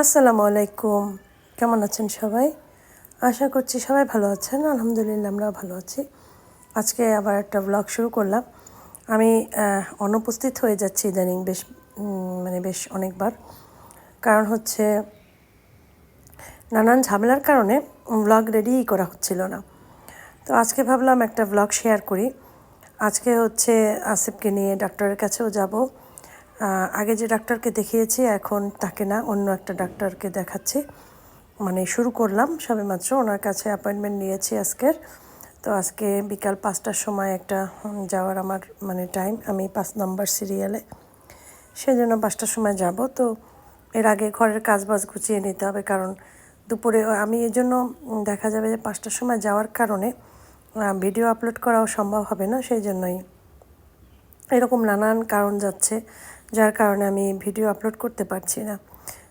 আসসালামু আলাইকুম। কেমন আছেন সবাই? আশা করছি সবাই ভালো আছেন। আলহামদুলিল্লাহ আমরাও ভালো আছি। আজকে আবার একটা ব্লগ শুরু করলাম। আমি অনুপস্থিত হয়ে যাচ্ছি ইদানিং বেশ মানে বেশ অনেকবার। কারণ হচ্ছে, নানান ঝামেলার কারণে ব্লগ রেডিই করা হচ্ছিল না। তো আজকে ভাবলাম একটা ব্লগ শেয়ার করি। আজকে হচ্ছে আসিফকে নিয়ে ডাক্তারের কাছেও যাব। আগে যে ডাক্তারকে দেখিয়েছি, এখন তাকে না, অন্য একটা ডাক্তারকে দেখাচ্ছি। মানে শুরু করলাম সবেমাত্র ওনার কাছে অ্যাপয়েন্টমেন্ট নিয়েছি আজকের। তো আজকে বিকাল পাঁচটার সময় একটা যাওয়ার আমার মানে টাইম আমি পাঁচ নম্বর সিরিয়ালে সেজন্য পাঁচটার সময় যাব। তো এর আগে ঘরের কাজ বাজ গুছিয়ে নিতে হবে, কারণ দুপুরে, আমি এই জন্য দেখা যাবে যে পাঁচটার সময় যাওয়ার কারণে ভিডিও আপলোড করাও সম্ভব হবে না, সেই জন্যই। এরকম নানান কারণ যাচ্ছে। যার কারণে আমি ভিডিও আপলোড করতে পারছি না।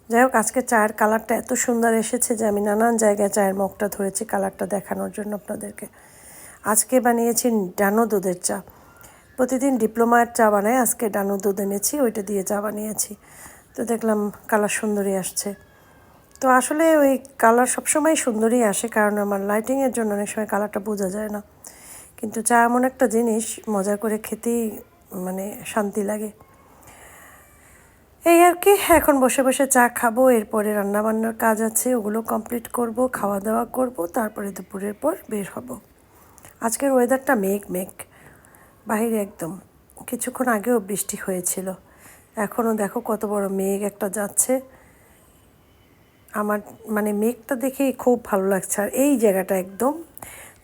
যাই হোক, আজকে চায়ের কালারটা এত সুন্দর এসেছে যে আমি নানান জায়গায় চায়ের মুখটা ধরেছি কালারটা দেখানোর জন্য আপনাদেরকে। আজকে বানিয়েছি ডানো দুধের চা। প্রতিদিন ডিপ্লোমার চা বানাই, আজকে ডানো দুধ এনেছি, ওইটা দিয়ে চা বানিয়েছি। তো দেখলাম কালার সুন্দরী আসছে। তো আসলে ওই কালার সবসময় সুন্দরই আসে, কারণ আমার লাইটিংয়ের জন্য অনেক সময় কালারটা বোঝা যায় না। কিন্তু চা এমন একটা জিনিস, মজা করে খেতেই মানে শান্তি লাগে। এই আর কি, এখন বসে বসে চা খাব, এরপরে রান্নাবান্নার কাজ আছে, ওগুলো কমপ্লিট করব খাওয়া দাওয়া করব, তারপরে দুপুরের পর বের হব। আজকের ওয়েদারটা মেঘ মেঘ। বাইরে একদম। কিছুক্ষণ আগেও বৃষ্টি হয়েছিল। এখনও দেখো কত বড় মেঘ একটা যাচ্ছে। আমার মানে মেঘটা দেখেই খুব ভালো লাগছে। আর এই জায়গাটা একদম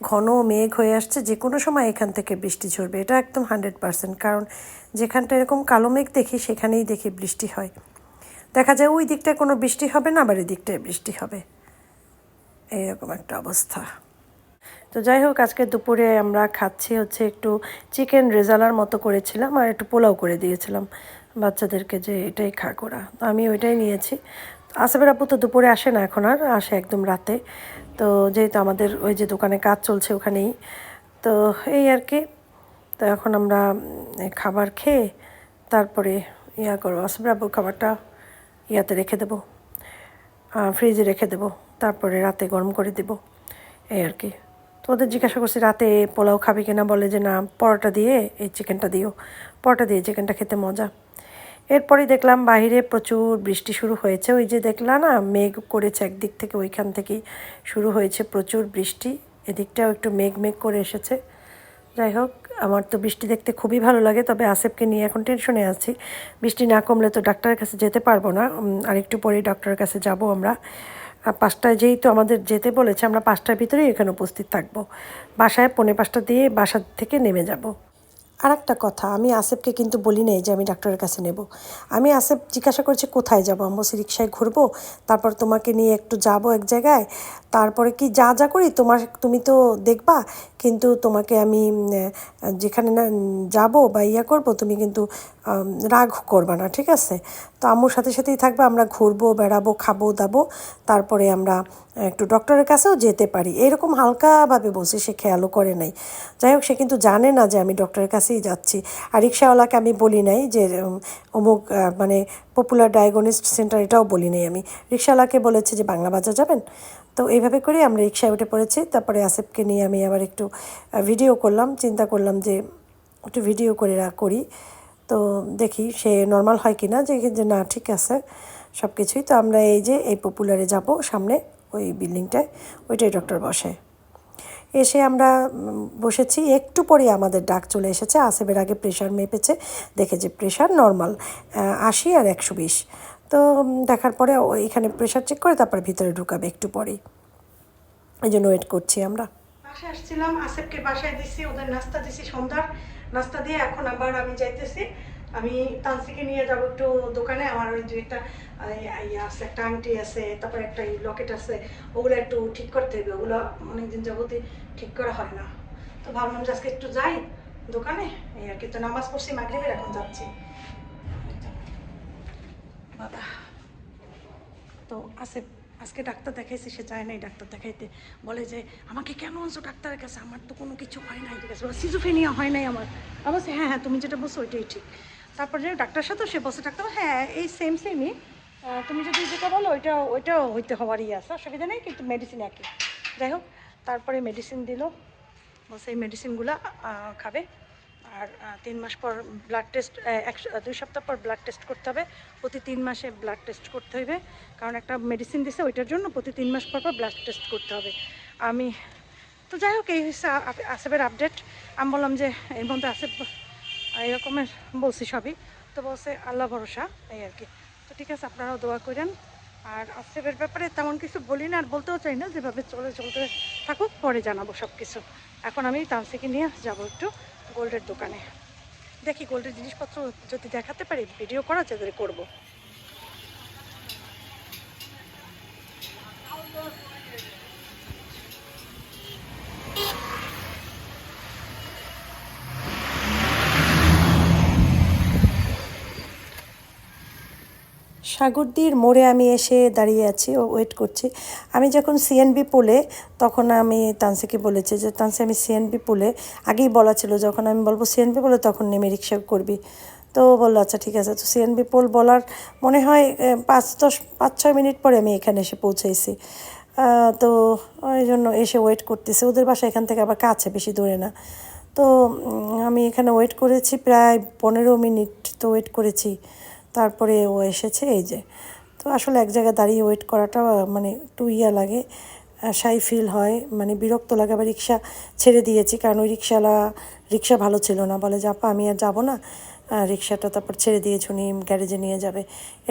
ঘন মেঘ হয়ে আসছে যে কোনো সময় এখান থেকে বৃষ্টি ঝরবে। এটা একদম হান্ড্রেড পার্সেন্ট, কারণ যেখানটা এরকম কালো মেঘ দেখি, সেখানেই দেখি বৃষ্টি হয়। দেখা যায় ওই দিকটায় কোনো বৃষ্টি হবে না, আবার এই দিকটায় বৃষ্টি হবে। এইরকম একটা অবস্থা। তো যাই হোক, আজকে দুপুরে আমরা খাচ্ছি হচ্ছে একটু চিকেন রেজালার মতো করেছিলাম আর একটু পোলাও করে দিয়েছিলাম বাচ্চাদেরকে যে এটাই খা করা তো আমি ওইটাই নিয়েছি। আসবের আপু তো দুপুরে আসে না এখন আর, আসে একদম রাতে। তো যেহেতু আমাদের ওই যে দোকানে কাজ চলছে ওখানেই, তো এই আর কি। তো এখন আমরা খাবার খেয়ে তারপরে ইয়া করব আসবের আপুর খাবারটা ইয়াতে রেখে দেবো ফ্রিজে রেখে দেবো, তারপরে রাতে গরম করে দেবো, এই আর কি। তো ওদের জিজ্ঞাসা করছি, রাতে পোলাও খাবে কিনা বলে যে না, পরোটা দিয়ে এই চিকেনটা দিও, পরোটা দিয়ে চিকেনটা খেতে মজা। এরপরেই দেখলাম বাইরে প্রচুর বৃষ্টি শুরু হয়েছে। ওই যে দেখলা না, মেঘ করেছে একদিক থেকে, ওইখান থেকেই শুরু হয়েছে প্রচুর বৃষ্টি। এদিকটাও একটু মেঘ মেঘ করে এসেছে। যাই হোক, আমার তো বৃষ্টি দেখতে খুবই ভালো লাগে, তবে আসেফকে নিয়ে এখন টেনশনে আছি। বৃষ্টি না কমলে তো ডাক্তারের কাছে যেতে পারব না। আরেকটু পরেই ডক্টরের কাছে যাব আমরা। আর পাঁচটায় যেহেতু আমাদের যেতে বলেছে, আমরা পাঁচটার ভিতরেই এখানে উপস্থিত থাকব। বাসায় পৌনে পাঁচটা দিয়ে বাসা থেকে নেমে যাব। আর একটা কথা, আমি আসেফকে কিন্তু বলি নাই যে আমি ডাক্তারের কাছে নেব। আমি আসেফ জিজ্ঞাসা করছি, কোথায় যাব? আমি বলছি রিক্সায় ঘুরবো? তারপর তোমাকে নিয়ে একটু যাব এক জায়গায়। তারপরে কি যা যা করি, তোমার, তুমি তো দেখবা, কিন্তু তোমাকে আমি যেখানে না যাব বা ইয়া করব, তুমি কিন্তু রাগ করবা না, ঠিক আছে? তো আম্মুর সাথে সাথেই থাকবে, আমরা ঘুরবো, বেড়াবো, খাব, দাবো। তারপরে আমরা একটু ডক্টরের কাছেও যেতে পারি। এরকম হালকাভাবে বসে সে খেয়ালও করে নাই। যাই হোক, সে কিন্তু জানে না যে আমি ডক্টরের কাছেই যাচ্ছি। আর রিক্সাওয়ালাকে আমি বলি নাই যে অমুক মানে পপুলার ডায়াগনিস্ট সেন্টার এটাও বলি নাই আমি। রিক্সাওয়ালাকে বলেছে যে, বাংলা বাজার যাবেন? তো এইভাবে করে আমরা রিক্সায় উঠে পড়েছি। তারপরে আসেফকে নিয়ে আমি আবার একটু ভিডিও করলাম। চিন্তা করলাম যে, একটু ভিডিও করে করি। তো দেখি সে নর্মাল হয় কি না যে, না, ঠিক আছে সব কিছুই তো আমরা এই যে, এই পপুলারে যাব, সামনে ওই বিল্ডিংটায় ওইটাই ডক্টর বসে। এসে আমরা বসেছি। একটু পরে আমাদের ডাক চলে এসেছে। আসেবের আগে প্রেশার মেপেছে। দেখে যে প্রেশার নর্মাল আশি আর একশো বিশ। তো দেখার পরে এখানে প্রেশার চেক করে তারপরে ভিতরে ঢুকাবে একটু পরেই। এই জন্য ওয়েট করছি আমরা। বাসায় আসছিলাম। আসেফকে বাসায় দিছি, ওদের নাস্তা দিছি সন্ধ্যার। নাস্তা দিয়ে এখন আবার আমি যাইতেছি। আমি তানসিকে নিয়ে যাব একটু দোকানে। আমার ওই যে একটা ইয়ে আছে, একটা আংটি আছে, তারপরে একটা লকেট আছে, ওগুলো একটু ঠিক করতে হবে। ওগুলো অনেকদিন যাবতই ঠিক করা হয় না। তো ভাবলাম যে আজকে একটু যাই দোকানে। এই আর কি। তো নামাজ পড়ছি, মাগরিবের, এখন যাচ্ছি। বাবা। তো আসে আজকে ডাক্তার দেখাইছে, সে চায় নাই ডাক্তার দেখাইতে। বলে যে, আমাকে কেন আনছো ডাক্তারের কাছে? আমার তো কোনো কিছু হয় নাই। ঠিক আছে সিজোফেনিয়া হয় নাই আমার। আবার হ্যাঁ হ্যাঁ তুমি যেটা বলছো ওইটাই ঠিক। তারপর যে ডাক্তার সাথেও সে বসে ডাক্তার হ্যাঁ এই সেম সেমই তুমি যদি যেটা বলো, ওইটা ওইটাও হইতে হওয়ারই আছে। অসুবিধা নেই, কিন্তু মেডিসিন একই। যাই হোক, তারপরে মেডিসিন দিল। এই মেডিসিনগুলো খাবে। আর তিন মাস পর ব্লাড টেস্ট একশো দুই সপ্তাহ পর ব্লাড টেস্ট করতে হবে। প্রতি তিন মাসে ব্লাড টেস্ট করতে হবে কারণ একটা মেডিসিন দিছে, ওইটার জন্য প্রতি তিন মাস পর পর ব্লাড টেস্ট করতে হবে। আমি, তো যাই হোক, এই আ- আসেফের আপডেট আমি বললাম যে, এর মধ্যে আসেফ এরকমের বলছি সবই। তো বলছে, আল্লাহ ভরসা, এই আর কি। তো ঠিক আছে, আপনারাও দোয়া করেন। আর আসেফের ব্যাপারে তেমন কিছু বলি না, আর বলতেও চাই না, যেভাবে চলে, চলতে থাকুক, পরে জানাব সব কিছু এখন আমি তানসিকে নিয়ে যাব একটু। গোল্ডের দোকানে। দেখি গোল্ডের জিনিসপত্র যদি দেখাতে পারি ভিডিও করা যাদের করব। সাগরদির মোড়ে আমি এসে দাঁড়িয়ে আছি ও ওয়েট করছি। আমি যখন সিএনবি পোলে তখন আমি তানসিকে বলেছি যে, তানসি, আমি সিএনবি পোলে আগেই বলা ছিল, যখন আমি বলব সিএনবি পোলে তখন নেমে রিক্সা করবি। তো বলল আচ্ছা ঠিক আছে। তো সিএনবি পোল বলার মনে হয় পাঁচ দশ, পাঁচ ছয় মিনিট পরে আমি এখানে এসে পৌঁছেছি। তো ওই জন্য এসে ওয়েট করতেছি। ওদের বাসা এখান থেকে আবার কাছে, বেশি দূরে না। তো আমি এখানে ওয়েট করেছি প্রায় পনেরো মিনিট। তো ওয়েট করেছি। তারপরে ও এসেছে, এই যে। তো আসলে এক জায়গায় দাঁড়িয়ে ওয়েট করাটা মানে একটু ইয়া লাগে সাই ফিল হয় মানে বিরক্ত লাগে। আবার রিক্সা ছেড়ে দিয়েছি, কারণ ওই রিক্সাওয়ালা, রিক্সা ভালো ছিল না। বলে যে, আপা, আমি আর যাব না। রিক্সাটা তারপর ছেড়ে দিয়েছি উনি গ্যারেজে নিয়ে যাবে।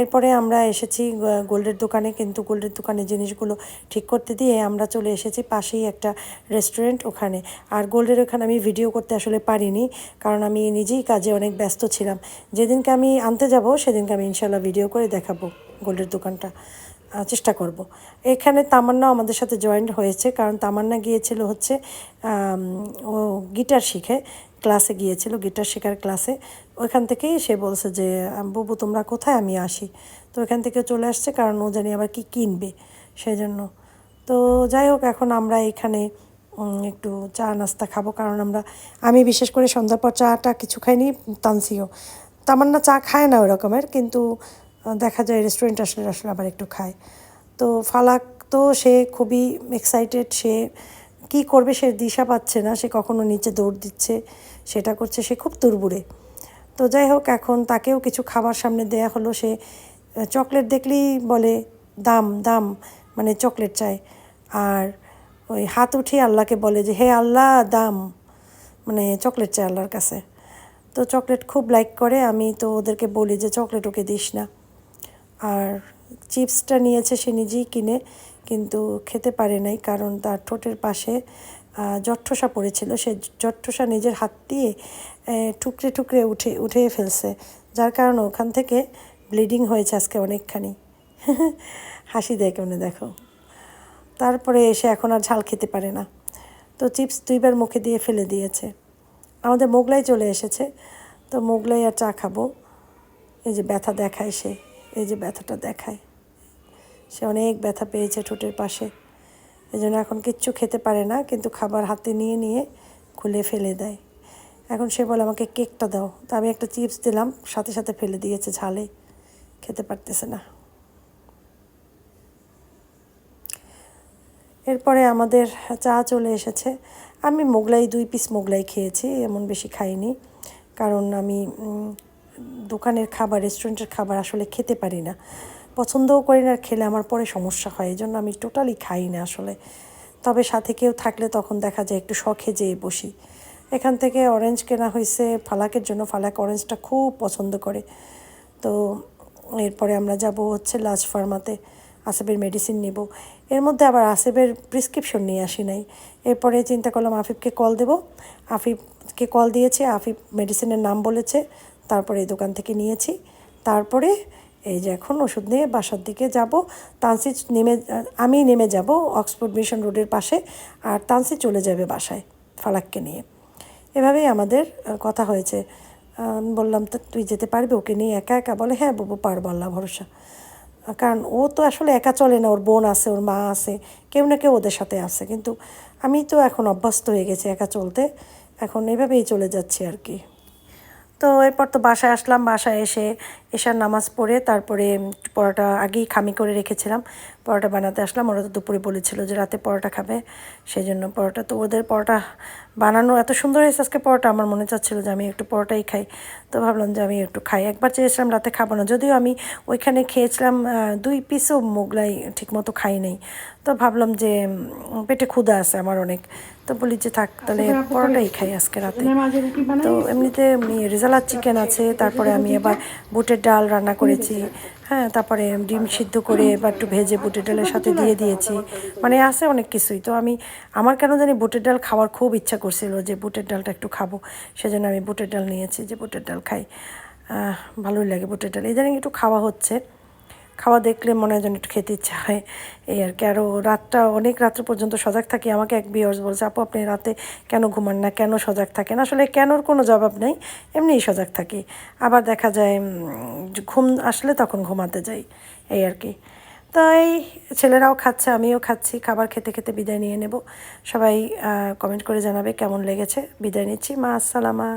এরপরে আমরা এসেছি গোল্ডের দোকানে, কিন্তু গোল্ডের দোকানে জিনিসগুলো ঠিক করতে দিয়ে আমরা চলে এসেছি পাশেই একটা রেস্টুরেন্ট ওখানে। আর গোল্ডের ওখানে আমি ভিডিও করতে আসলে পারিনি, কারণ আমি নিজেই কাজে অনেক ব্যস্ত ছিলাম। যেদিনকে আমি আনতে যাব, সেদিনকে আমি ইনশাল্লাহ ভিডিও করে দেখাবো গোল্ডের দোকানটা। চেষ্টা করব। এখানে তামান্না আমাদের সাথে জয়েন্ট হয়েছে, কারণ তামান্না গিয়েছিল হচ্ছে ও গিটার শিখে। ক্লাসে গিয়েছিল, গিটার শেখার ক্লাসে। ওইখান থেকেই সে বলছে যে বুবু তোমরা কোথায়? আমি আসি। তো ওইখান থেকে চলে আসছে, কারণ ও জানি আবার কি কিনবে সেই জন্য তো যাই হোক, এখন আমরা এখানে একটু চা নাস্তা খাব, কারণ আমরা, আমি বিশেষ করে সন্ধ্যার পর চাটা কিছু খাইনি, তানসিও। তামান্না চা খায় না ওই রকমের কিন্তু দেখা যায় রেস্টুরেন্ট আসলে আসলে আবার একটু খায়। তো ফালাক তো সে খুবই এক্সাইটেড সে কি করবে সে দিশা পাচ্ছে না, সে কখনো নিচে দৌড় দিচ্ছে, সেটা করছে, সে খুব তুরবুড়ে তো যাই হোক, এখন তাকেও কিছু খাবার সামনে দেয়া হলো, সে চকলেট দেখলেই বলে, দাম দাম। মানে চকলেট চায়। আর ওই হাত উঠিয়ে আল্লাহকে বলে যে, হে আল্লাহ, দাম। মানে চকলেট চায় আল্লাহর কাছে। তো চকলেট খুব লাইক করে, আমি তো ওদেরকে বলি যে, চকলেট ওকে দিস না। আর চিপসটা নিয়েছে সে নিজেই কিনে, কিন্তু খেতে পারে নাই কারণ তার ঠোঁটের পাশে জট্ঠসা পড়েছিল। সে জট্ঠসা নিজের হাত দিয়ে টুকরে টুকরে উঠে উঠে ফেলছে। যার কারণে ওখান থেকে ব্লিডিং হয়েছে আজকে অনেকখানি। হাসি দেয় কেমনে দেখো। তারপরে এসে এখন আর ঝাল খেতে পারে না। তো চিপস দুইবার মুখে দিয়ে ফেলে দিয়েছে। আমাদের মোগলাই চলে এসেছে। তো মোগলাই আর চা খাব। এই যে ব্যথা দেখায় সে। এই যে ব্যথাটা দেখায়। সে অনেক ব্যথা পেয়েছে ঠোঁটের পাশে। এই জন্য এখন কিচ্ছু খেতে পারে না, কিন্তু খাবার হাতে নিয়ে নিয়ে খুলে ফেলে দেয়। এখন সে বলে, আমাকে কেকটা দাও। তা আমি একটা চিপস দিলাম, সাথে সাথে ফেলে দিয়েছে ঝালে। খেতে পারতেছে না। এরপরে আমাদের চা চলে এসেছে। আমি মোগলাই, দুই পিস মোগলাই খেয়েছি, এমন বেশি খাইনি। কারণ আমি দোকানের খাবার রেস্টুরেন্টের খাবার আসলে খেতে পারি না। পছন্দও করি না, খেলে আমার পরে সমস্যা হয় এই জন্য আমি টোটালি খাই না আসলে। তবে সাথে কেউ থাকলে তখন দেখা যায় একটু শখে যেয়ে বসি। এখান থেকে অরেঞ্জ কেনা হয়েছে, ফালাকের জন্য ফালাক অরেঞ্জটা খুব পছন্দ করে। তো এরপরে আমরা যাব হচ্ছে লাজ ফার্মাতে আসেবের মেডিসিন নেব। এর মধ্যে আবার আসেবের প্রেসক্রিপশন নিয়ে আসি নাই। এরপরে চিন্তা করলাম, আফিফকে কল দেব। আফিফকে কল দিয়েছে, আফিফ মেডিসিনের নাম বলেছে। তারপরে এই দোকান থেকে নিয়েছি। তারপরে এই যে এখন ওষুধ নিয়ে বাসার দিকে যাব। তানসি নেমে, আমি নেমে যাব অক্সফোর্ড মিশন রোডের পাশে আর তানসি চলে যাবে বাসায় ফালাককে নিয়ে। এভাবেই আমাদের কথা হয়েছে। বললাম, তো তুই যেতে পারবি ওকে নিয়ে একা একা? বলে হ্যাঁ বাবু, পারব, আল্লাহ ভরসা। কারণ ও তো আসলে একা চলে না, ওর বোন আছে, ওর মা আছে, কেউ না কেউ ওদের সাথে আছে। কিন্তু আমি তো এখন অভ্যস্ত হয়ে গেছি একা চলতে। এখন এভাবেই চলে যাচ্ছি আর কি। তো এরপর তো বাসায় আসলাম বাসায় এসে এশার নামাজ পড়ে তারপরে পরোটা আগেই খামি করে রেখেছিলাম। পরোটা বানাতে আসলাম ওরা তো দুপুরে বলেছিল যে রাতে পরোটা খাবে সেই জন্য পরোটা। তো ওদের পরোটা বানানো এত সুন্দর হয়েছে আজকে পরোটা আমার মনে চাচ্ছিল যে আমি একটু পরোটাই খাই। তো ভাবলাম যে আমি একটু খাই। একবার চেয়েছিলাম রাতে খাব না যদিও আমি ওইখানে খেয়েছিলাম দুই পিসও মোগলাই ঠিকমতো খাই নাই। তো ভাবলাম যে পেটে ক্ষুধা আছে আমার অনেক। তো বলি যে থাক তাহলে পরোটাই খাই আজকে রাতে। তো এমনিতে রেজালার চিকেন আছে তারপরে আমি আবার বুটের ডাল রান্না করেছি। হ্যাঁ তারপরে ডিম সিদ্ধ করে বা একটু ভেজে বুটের ডালের সাথে দিয়ে দিয়েছি। মানে আছে অনেক কিছুই। তো আমি আমার কেন জানি বুটের ডাল খাওয়ার খুব ইচ্ছা করছিল যে বুটের ডালটা একটু খাব। সেজন্য আমি বুটের ডাল নিয়েছি যে বুটের ডাল খাই। ভালোই লাগে বুটের ডাল। ইদানিং একটু খাওয়া হচ্ছে। খাওয়া দেখলে মনে হয় যেন একটু খেতে ইচ্ছা হয়। এই আর কি। আরও রাতটা, অনেক রাত্র পর্যন্ত সজাগ থাকি। আমাকে এক বিয়ার্স বলছে, আপু, আপনি রাতে কেন ঘুমান না? কেন সজাগ থাকেন? আসলে কেনর কোনো জবাব নেই, এমনিই সজাগ থাকি। আবার দেখা যায় ঘুম আসলে তখন ঘুমাতে যাই। এই আর কি। তো এই ছেলেরাও খাচ্ছে, আমিও খাচ্ছি। খাবার খেতে খেতে বিদায় নিয়ে নেব। সবাই কমেন্ট করে জানাবে কেমন লেগেছে। বিদায় নিচ্ছি। মা, আসসালামা।